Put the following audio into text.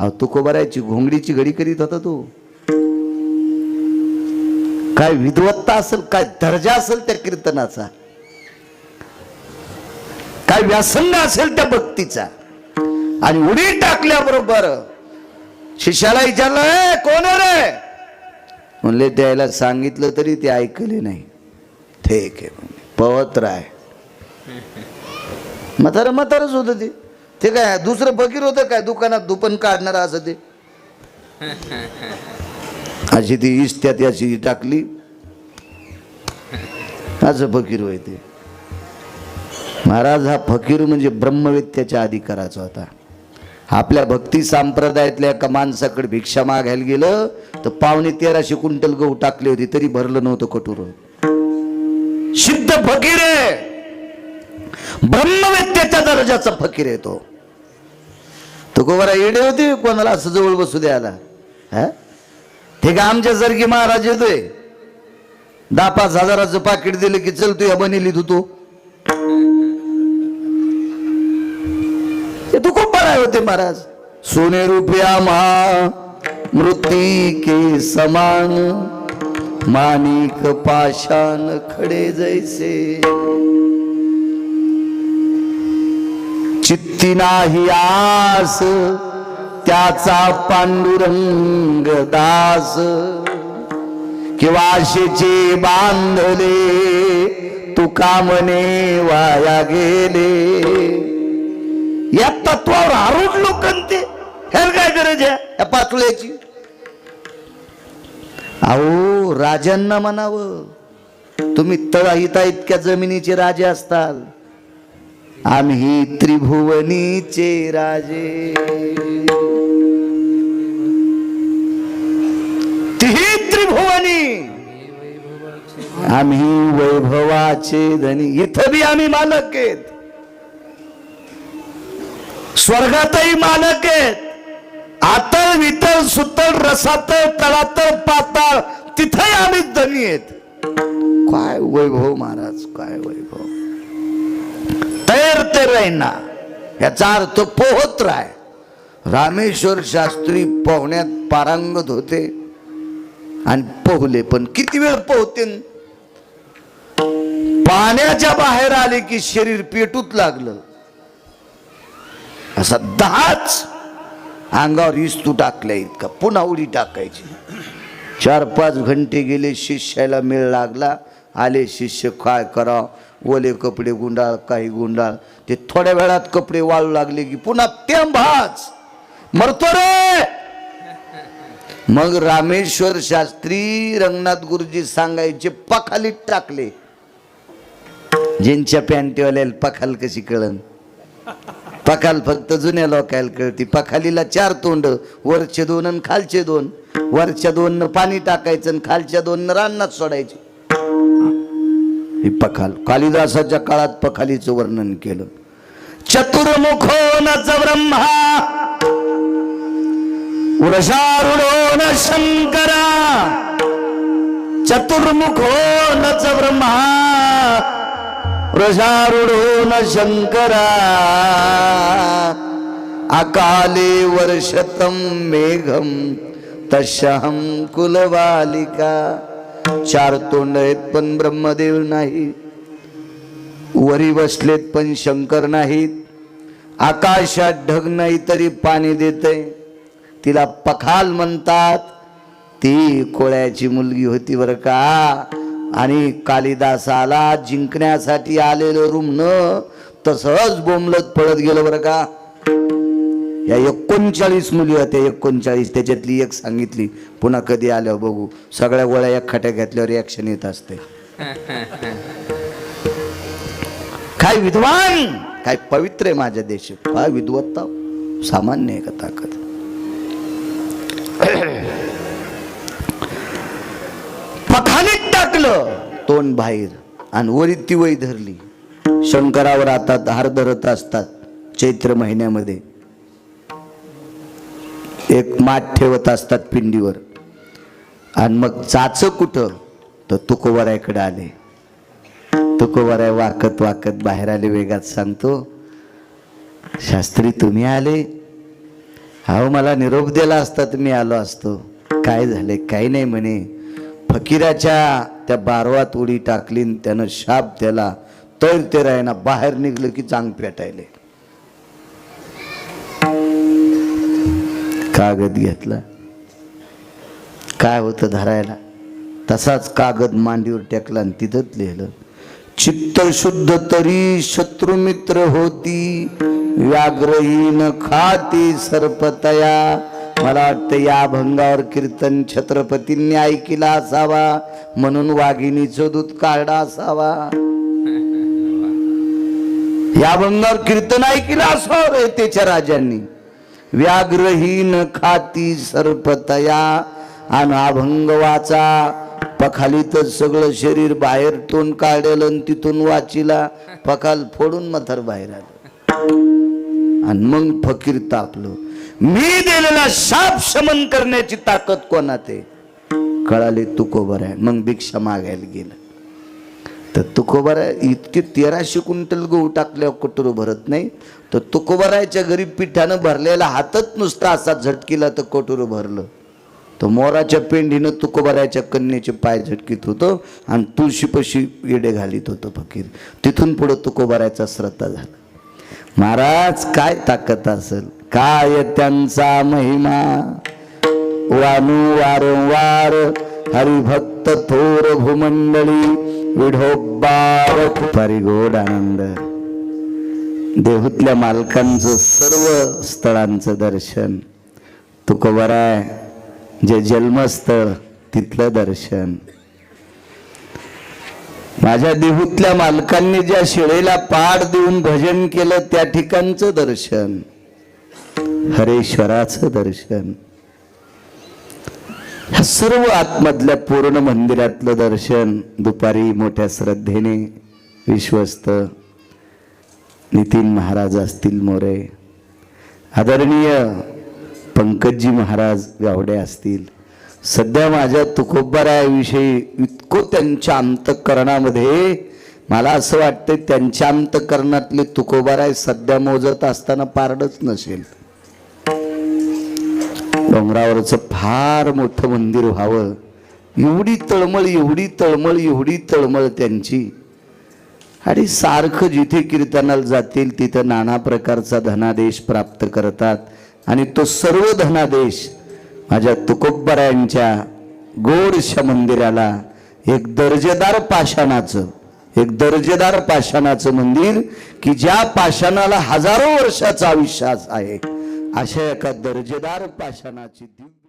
अहो तुकोबारायची घोंगडीची घडी करीत होता तू. काय विद्वत्ता असेल काय दर्जा असेल त्या कीर्तनाचा. काय व्यासंग असेल त्या भक्तीचा. आणि उडी टाकल्याबरोबर शिष्याला विचारलं कोण रे? म्हणले त्याला सांगितलं तरी ते ऐकले नाही. ठीक आहे. पवत्र पवत राय. म्हातारं म्हातारच होतं ते ते काय दुसरं फकीर होतं काय? दुकानात दुपण काढणार असं ते. अशी ती इस्त्यात अशी टाकली. असं फकीर होय ते. महाराज हा फकीर म्हणजे ब्रह्मवेत्याच्या अधिकाराचा होता. आपल्या भक्ती संप्रदायातल्या एका माणसाकडे भिक्षा मागायला गेलं तर पावणे तेराशे क्विंटल गहू टाकले होते तरी भरलं नव्हतं कटोर सिद्ध फकीर आहे. ब्रह्मवेत्याच्या दर्जाचा फकीर आहे तो. तो कोबरा येडे होते कोणाला असं जवळ बसू द्यायला? हा? ते का आमच्यासारखी महाराज येतोय? दहा पाच हजाराचं पाकिट दिलं की चल तू या बनेली तू तू ते तू खूप बरा होते महाराज. सोने रुपया महा मृत्यू के समान माणिक पाषाण खडे जैसे. चित्ती नाही आस त्याचा पांडुरंग दास. किंवा आशेचे बांधले तुका म्हणे वाया गेले. या तत्वावर आरूढ लोक ते. ह्याला काय गरज आहे? या पातळ्याची. अहो राजांना म्हणावं तुम्ही तळाहिता इतक्या जमिनीचे राजे असताल. आम्ही त्रिभुवनीचे राजे. तिही त्रिभुवनी. आम्ही वैभवाचे धनी. इथं बी आम्ही मालक आहेत. स्वर्गातही मालक आहेत. आतळ वितळ सुतळ रसातळ तळातळ पाताळ तिथंही आम्ही धनी आहेत. काय वैभव महाराज काय वैभव. तैर राहीना. याचा अर्थ पोहत राय. रामेश्वर शास्त्री पोहण्यात पारंगत होते. आणि पोहले पण किती वेळ पोहते पाण्याच्या बाहेर आले की शरीर पेटूत लागलं. असा दहाच अंगावर इस्तू टाकल्या इतका. पुन्हा उडी टाकायची. चार पाच घंटे गेले शिष्याला मेळ लागला. आले शिष्य काय करावं? ओले कपडे गुंडाळ काही गुंडाळ. ते थोड्या वेळात कपडे वाळू लागले की पुन्हा तेंभाच मरतो रे! मग रामेश्वर शास्त्री रंगनाथ गुरुजी सांगायचे पखालीत टाकले. ज्यांच्या पॅन्टीवाल्याला पखाल कशी कळन? पखाल फक्त जुन्या लोकायला कळती. पखालीला चार तोंड वरचे दोन आणि खालचे दोन. वरच्या दोन पाणी टाकायचं आणि खालच्या दोन रानात सोडायचे. ही पखाल. कालिदासाच्या काळात पखालीचं वर्णन केलं. चतुर्मुखो नच ब्रह्मा वृषारूढो न शंकरा चतुर्मुखो नच ब्रह्मा वृषारूढो न शंकरा. अकाले वर्षतम मेघम तशहम कुलबालिका. चार तोंड आहेत पण ब्रह्मदेव नाही. वरी बसलेत पण शंकर नाहीत. आकाशात ढग नाही तरी पाणी देते तिला पखाल म्हणतात ती कोळ्याची मुलगी होती बरं का. आणि कालिदासाला जिंकण्यासाठी आलेलं रुमन तसंच बोंबलत पळत गेलं बरं का. या एकोणचाळीस मुली होत्या एकोणचाळीस. त्याच्यातली एक सांगितली पुन्हा कधी आल्यावर बघू. सगळ्या गोळ्या एक खट्या घेतल्यावर रिॲक्शन येत असते. काय विद्वान? काय पवित्र आहे माझ्या देश काय विद्वत्ता? सामान्य आहे का ताकद? पखालीत टाकलं तोंड बाहेर. आणि वरीत ती वय धरली. शंकरावर आता हार धरत असतात चैत्र महिन्यामध्ये. एक माठ ठेवत असतात पिंडीवर. आणि मग चाचं कुठं? तर तुकोबरायकडे आले. तुकोबराय वाकत वाकत बाहेर आले वेगात सांगतो शास्त्री तुम्ही आले? अहो मला निरोप दिला असता तर मी आलो असतो. काय झाले काही नाही म्हणे. फकीराच्या त्या बारवात उडी टाकली त्यानं शाप त्याला तर ते रायना बाहेर निघलं की चांग पेटायले कागद घेतला. काय होतं धरायला? तसाच कागद मांडीवर टेकला आणि तिथंच लिहिलं. चित्त शुद्ध तरी शत्रुमित्र होती व्याघ्रहीन खाती सर्पतया. मला वाटतं या भंगावर कीर्तन छत्रपतींनी ऐकिला असावा म्हणून वाघिणीचं दूध काढा असावा. या अभंगावर कीर्तन ऐकिला असावं रे त्याच्या राजांनी. व्याघ्रहीन खाती सर्पतया आणि अभंग वाचा पखालीतच सगळं शरीर बाहेर तोंड काढेल आणि तिथून वाचिला. पखाल फोडून मथर बाहेर आलं. आणि मग फकीर तापलो. मी दिलेला शाप शमन करण्याची ताकद कोणात आहे? कळाले तुकोबर आहे मग भिक्षा मागायला गेलं. तर तुकोबर इतके तेराशे क्विंटल गहू टाकल्यावर कुटुरू भरत नाही? तर तुकोबारायच्या घरी पिठानं भरलेला हातच नुसता असा झटकीला तर कटोर भरलं? तर मोराच्या पेंडीनं तुकोबारायच्या कन्येचे पाय झटकीत होतं आणि तुळशीपशी येडे घालीत होतं फकीर. तिथून पुढं तुकोबारायचा श्रद्धा झाला. महाराज काय ताकद असेल? काय त्यांचा महिमा? वानू वारंवार हरिभक्त थोर भूमंडळी विढोबार परिगोड आनंद देहूतल्या मालकांचं सर्व स्थळांचं दर्शन. तुकोबराय जे जन्मस्थळ तिथलं दर्शन. माझ्या देहूतल्या मालकांनी ज्या शिळेला पाड देऊन भजन केलं त्या ठिकाणचं दर्शन. हरेश्वराचं दर्शन. ह्या सर्व आतमधल्या पूर्ण मंदिरातलं दर्शन दुपारी मोठ्या श्रद्धेने विश्वस्त. नितीन महाराज असतील मोरे. आदरणीय पंकजी महाराज गावडे असतील. सध्या माझ्या तुकोबाराविषयी इतकं त्यांच्या अंतकरणामध्ये मला असं वाटतं त्यांच्या अंतकरणातले तुकोबाराय सध्या मोजत असताना पारडच नसेल. डोंगरावरचं फार मोठं मंदिर व्हावं. एवढी तळमळ एवढी तळमळ एवढी तळमळ त्यांची. आणि सारखं जिथे कीर्तनाला जातील तिथं नाना प्रकारचा धनादेश प्राप्त करतात. आणि तो सर्व धनादेश माझ्या तुकोबरायांच्या गोडशा मंदिराला एक दर्जेदार पाषाणाचं एक दर्जेदार पाषाणाचं मंदिर की ज्या पाषाणाला हजारो वर्षाचं आयुष्य आहे. अशा एका दर्जेदार पाषाणाची दिव्य